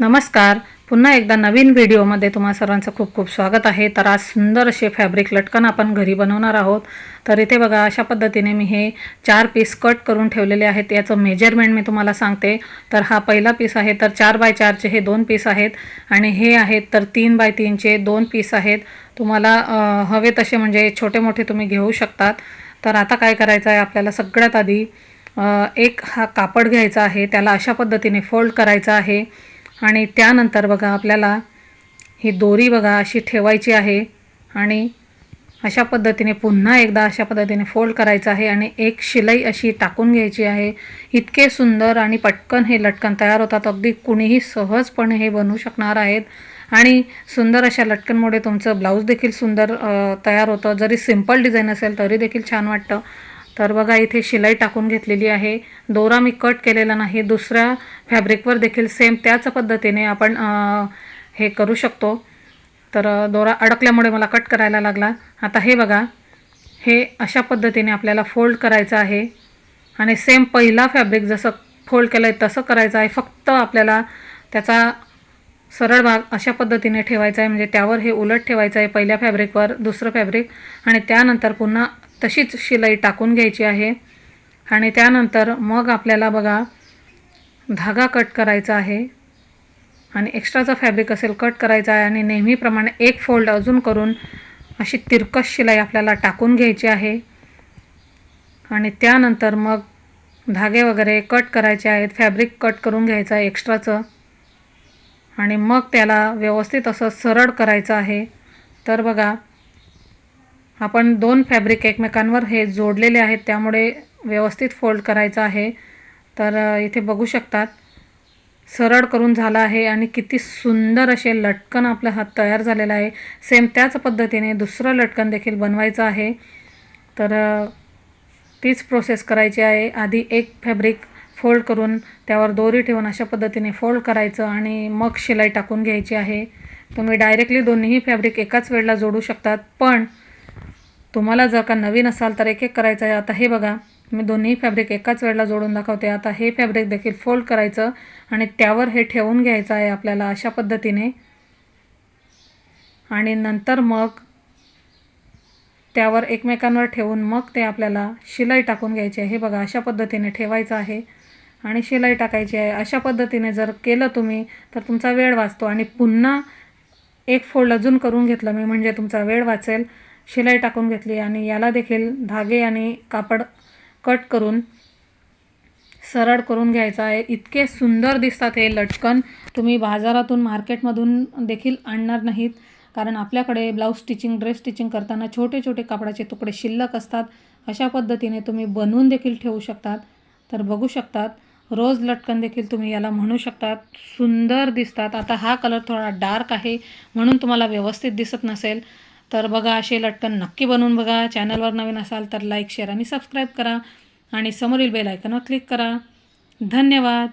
नमस्कार. पुन्हा एकदा नवीन व्हिडिओमध्ये तुम्हा सर्वांचं खूप खूप स्वागत आहे. तर आज सुंदर असे फॅब्रिक लटकन आपण घरी बनवणार आहोत. तर इथे बघा अशा पद्धतीने मी हे चार पीस कट करून ठेवलेले आहेत. याचं मेजरमेंट मी तुम्हाला सांगते. तर हा पहिला पीस आहे. तर चार बाय चारचे हे दोन पीस आहेत. आणि हे आहेत तर तीन बाय तीनचे दोन पीस आहेत. तुम्हाला हवे तसे म्हणजे छोटे मोठे तुम्ही घेऊ शकतात. तर आता काय करायचं आहे आपल्याला सगळ्यात आधी एक हा कापड घ्यायचा आहे. त्याला अशा पद्धतीने फोल्ड करायचा आहे. आणि त्यानंतर बघा आपल्याला ही दोरी बघा अशी ठेवायची आहे आणि अशा पद्धतीने पुन्हा एकदा अशा पद्धतीने फोल्ड करायचं आहे आणि एक शिलाई अशी टाकून घ्यायची आहे. इतके सुंदर आणि पटकन हे लटकन तयार होतात. अगदी कुणीही सहजपणे हे बनवू शकणार आहेत. आणि सुंदर अशा लटकनमुळे तुमचं ब्लाऊज देखील सुंदर तयार होतं. जरी सिंपल डिझाईन असेल तरी देखील छान वाटतं. तर बघा इथे शिलाई टाकून घेतलेली आहे. दोरा मी कट केलेला नाही. दुसऱ्या फॅब्रिकवर देखील सेम त्याच पद्धतीने आपण हे करू शकतो. तर दोरा अडकल्यामुळे मला कट करायला लागला. आता हे बघा हे अशा पद्धतीने आपल्याला फोल्ड करायचं आहे. आणि सेम पहिला फॅब्रिक जसं फोल्ड केलं आहे तसं करायचं आहे. फक्त आपल्याला त्याचा सरळ भाग अशा पद्धतीने ठेवायचा आहे. म्हणजे त्यावर हे उलट ठेवायचं आहे पहिल्या फॅब्रिकवर दुसरं फॅब्रिक आणि त्यानंतर पुन्हा तशीच शिलाई टाकून घ्यायची आहे. आणि त्यानंतर मग आपल्याला बघा धागा कट करायचा आहे. आणि एक्स्ट्राचा फॅब्रिक असेल कट करायचा आहे. आणि नेहमीप्रमाणे एक फोल्ड अजून करून अशी तिरकस शिलाई आपल्याला टाकून घ्यायची आहे. आणि त्यानंतर मग धागे वगैरे कट करायचे आहेत. फॅब्रिक कट करून घ्यायचं आहे एक्स्ट्राचं आणि मग त्याला व्यवस्थित असं सरळ करायचं आहे. तर बघा आपण दोन फॅब्रिक एकमेकांवर हे जोडलेले आहेत त्यामुळे व्यवस्थित फोल्ड करायचं आहे. तर इथे बघू शकतात. सरळ करून झाला आहे आणि किती सुंदर असे लटकन आपला हात तयार झालेला आहे. सेम त्याच पद्धतीने दुसरं लटकन देखील बनवायचं आहे. तर तीच प्रोसेस करायची आहे. आधी एक फॅब्रिक फोल्ड करून त्यावर दोरी ठेवून अशा पद्धतीने फोल्ड करायचं आणि मग शिलाई टाकून घ्यायची आहे. तुम्ही डायरेक्टली दोन्ही फॅब्रिक एकाच वेळेला जोडू शकतात. पण तुम्हाला जर का नवीन असाल तर एक एक करायचं आहे. आता हे बघा मी दोन्ही फॅब्रिक एकाच वेळेला जोडून दाखवते. आता हे फॅब्रिक देखील फोल्ड करायचं आणि त्यावर हे ठेवून घ्यायचं आहे आपल्याला अशा पद्धतीने. आणि नंतर मग त्यावर एकमेकांवर ठेवून मग ते आपल्याला शिलाई टाकून घ्यायची आहे. हे बघा अशा पद्धतीने ठेवायचं आहे आणि शिलाई टाकायची आहे. अशा पद्धतीने जर केलं तुम्ही तर तुमचा वेळ वाचतो. आणि पुन्हा एक फोल्ड अजून करून घेतलं मी म्हणजे तुमचा वेळ वाचेल. शिलाई टाकून घेतली आणि याला देखील धागे आणि कापड कट करून सरळ करून घ्यायचा आहे. इतके सुंदर दिसतात हे लटकन. तुम्ही बाजारातून मार्केटमधून देखील आणणार नाहीत. कारण आपल्याकडे ब्लाऊज स्टिचिंग ड्रेस स्टिचिंग करताना छोटे छोटे कापडाचे तुकडे शिल्लक असतात. अशा पद्धतीने तुम्ही बनवून देखील ठेवू शकतात. तर बघू शकतात रोज लटकन देखील तुम्ही याला म्हणू शकतात. सुंदर दिसतात. आता हा कलर थोडा डार्क आहे म्हणून तुम्हाला व्यवस्थित दिसत नसेल. तर बघा असे लटकन नक्की बनवून बघा. चॅनलवर नवीन असाल तर लाईक शेअर आणि सबस्क्राईब करा. आणि समोरील बेल आयकॉनवर क्लिक करा. धन्यवाद.